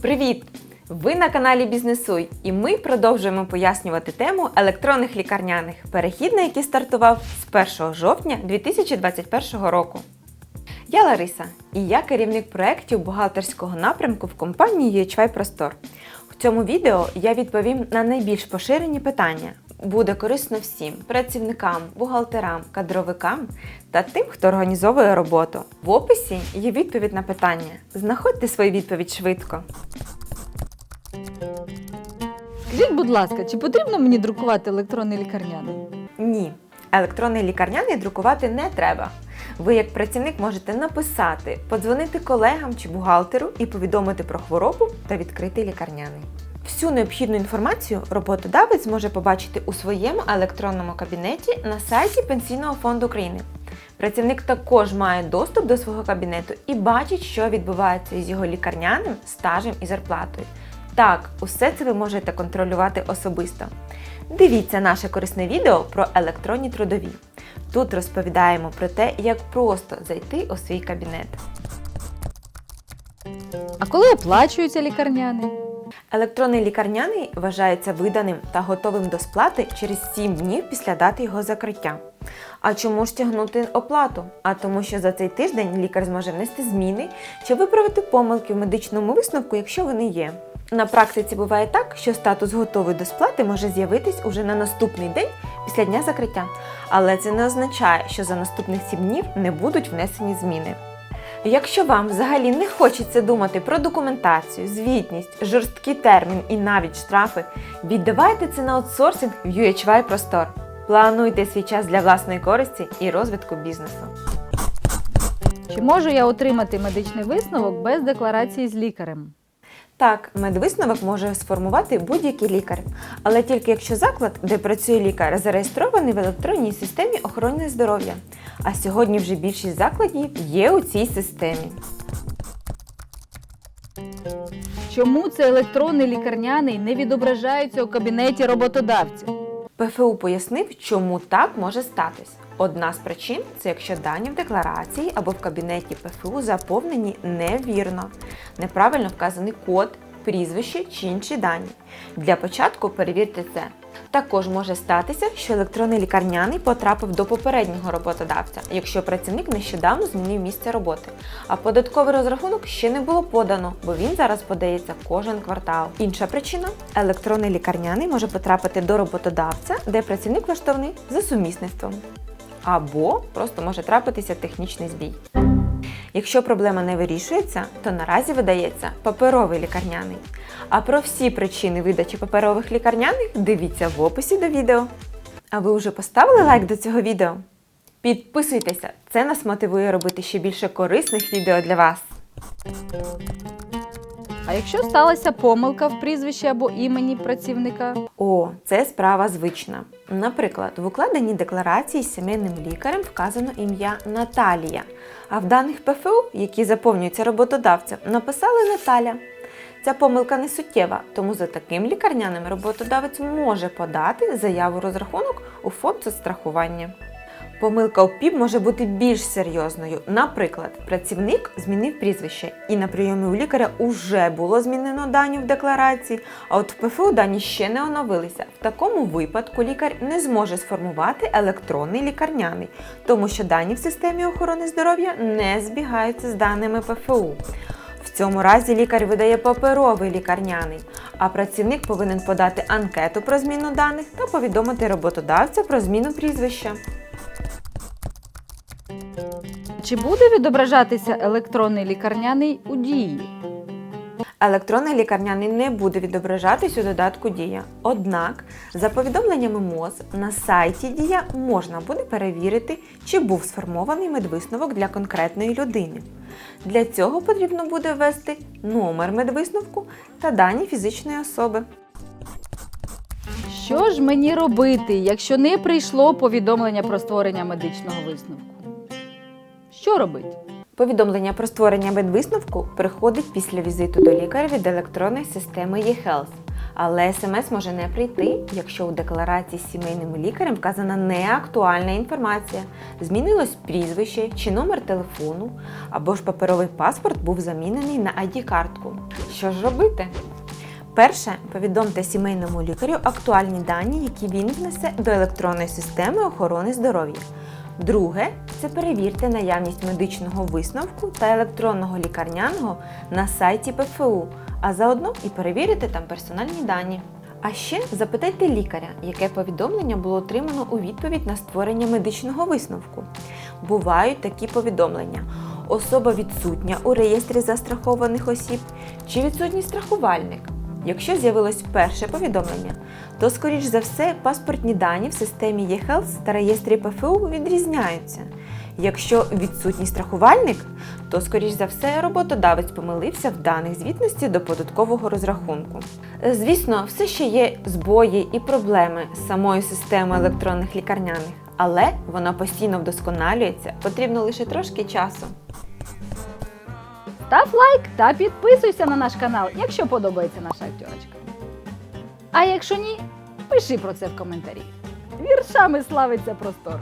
Привіт! Ви на каналі Бізнесуй, і ми продовжуємо пояснювати тему електронних лікарняних, перехід на який стартував з 1 жовтня 2021 року. Я Лариса, і я керівник проєктів бухгалтерського напрямку в компанії UHY Простор. В цьому відео я відповім на найбільш поширені питання. Буде корисно всім працівникам, бухгалтерам, кадровикам та тим, хто організовує роботу. В описі є відповідь на питання. Знаходьте свою відповідь швидко. Скажіть, будь ласка, чи потрібно мені друкувати електронний лікарняний? Ні, електронний лікарняний друкувати не треба. Ви, як працівник, можете написати, подзвонити колегам чи бухгалтеру і повідомити про хворобу та відкрити лікарняний. Всю необхідну інформацію роботодавець може побачити у своєму електронному кабінеті на сайті Пенсійного фонду України. Працівник також має доступ до свого кабінету і бачить, що відбувається із його лікарняним стажем і зарплатою. Так, усе це ви можете контролювати особисто. Дивіться наше корисне відео про електронні трудові. Тут розповідаємо про те, як просто зайти у свій кабінет. А коли оплачується лікарняний? Електронний лікарняний вважається виданим та готовим до сплати через 7 днів після дати його закриття. А чому ж тягнути оплату? А тому, що за цей тиждень лікар зможе внести зміни чи виправити помилки в медичному висновку, якщо вони є. На практиці буває так, що статус готовий до сплати може з'явитись уже на наступний день після дня закриття. Але це не означає, що за наступних 7 днів не будуть внесені зміни. Якщо вам взагалі не хочеться думати про документацію, звітність, жорсткий термін і навіть штрафи, віддавайте це на аутсорсинг в UHY Простор. Плануйте свій час для власної користі і розвитку бізнесу. Чи можу я отримати медичний висновок без декларації з лікарем? Так, медвисновок може сформувати будь-який лікар, але тільки якщо заклад, де працює лікар, зареєстрований в електронній системі охорони здоров'я. А сьогодні вже більшість закладів є у цій системі. Чому це електронний лікарняний не відображається у кабінеті роботодавця? ПФУ пояснив, чому так може статись. Одна з причин це якщо дані в декларації або в кабінеті ПФУ заповнені невірно, неправильно вказаний код, прізвище чи інші дані. Для початку перевірте це. Також може статися, що електронний лікарняний потрапив до попереднього роботодавця, якщо працівник нещодавно змінив місце роботи, а податковий розрахунок ще не було подано, бо він зараз подається кожен квартал. Інша причина електронний лікарняний може потрапити до роботодавця, де працівник влаштований за сумісництвом. Або просто може трапитися технічний збій. Якщо проблема не вирішується, то наразі видається паперовий лікарняний. А про всі причини видачі паперових лікарняних дивіться в описі до відео. А ви вже поставили лайк до цього відео? Підписуйтеся, це нас мотивує робити ще більше корисних відео для вас. А якщо сталася помилка в прізвищі або імені працівника? О, це справа звична. Наприклад, в укладеній декларації з сімейним лікарем вказано ім'я Наталія, а в даних ПФУ, які заповнюються роботодавцем, написали Наталя. Ця помилка не суттєва, тому за таким лікарняним роботодавець може подати заяву розрахунок у фонд соцстрахування. Помилка у ПІП може бути більш серйозною. Наприклад, працівник змінив прізвище, і на прийомі у лікаря уже було змінено дані в декларації, а от в ПФУ дані ще не оновилися. В такому випадку лікар не зможе сформувати електронний лікарняний, тому що дані в системі охорони здоров'я не збігаються з даними ПФУ. В цьому разі лікар видає паперовий лікарняний, а працівник повинен подати анкету про зміну даних та повідомити роботодавця про зміну прізвища. Чи буде відображатися електронний лікарняний у дії? Електронний лікарняний не буде відображатись у додатку Дія. Однак, за повідомленнями МОЗ, на сайті Дія можна буде перевірити, чи був сформований медвисновок для конкретної людини. Для цього потрібно буде ввести номер медвисновку та дані фізичної особи. Що ж мені робити, якщо не прийшло повідомлення про створення медичного висновку? Що робити? Повідомлення про створення медвисновку приходить після візиту до лікаря від електронної системи eHealth Але смс може не прийти, якщо у декларації з сімейним лікарем вказана неактуальна інформація, змінилось прізвище чи номер телефону, або ж паперовий паспорт був замінений на ID-картку. Що ж робити? Перше, повідомте сімейному лікарю актуальні дані, які він внесе до електронної системи охорони здоров'я. Друге, це перевірте наявність медичного висновку та електронного лікарняного на сайті ПФУ, а заодно і перевірити там персональні дані. А ще запитайте лікаря, яке повідомлення було отримано у відповідь на створення медичного висновку. Бувають такі повідомлення: особа відсутня у реєстрі застрахованих осіб чи відсутній страхувальник. Якщо з'явилось перше повідомлення, то, скоріш за все, паспортні дані в системі eHealth та реєстрі ПФУ відрізняються. Якщо відсутній страхувальник, то, скоріш за все, роботодавець помилився в даних звітності до податкового розрахунку. Звісно, все ще є збої і проблеми з самою системою електронних лікарняних, але вона постійно вдосконалюється, потрібно лише трошки часу. Став лайк та підписуйся на наш канал, якщо подобається наша актерочка. А якщо ні, пиши про це в коментарі. Віршами славиться простор.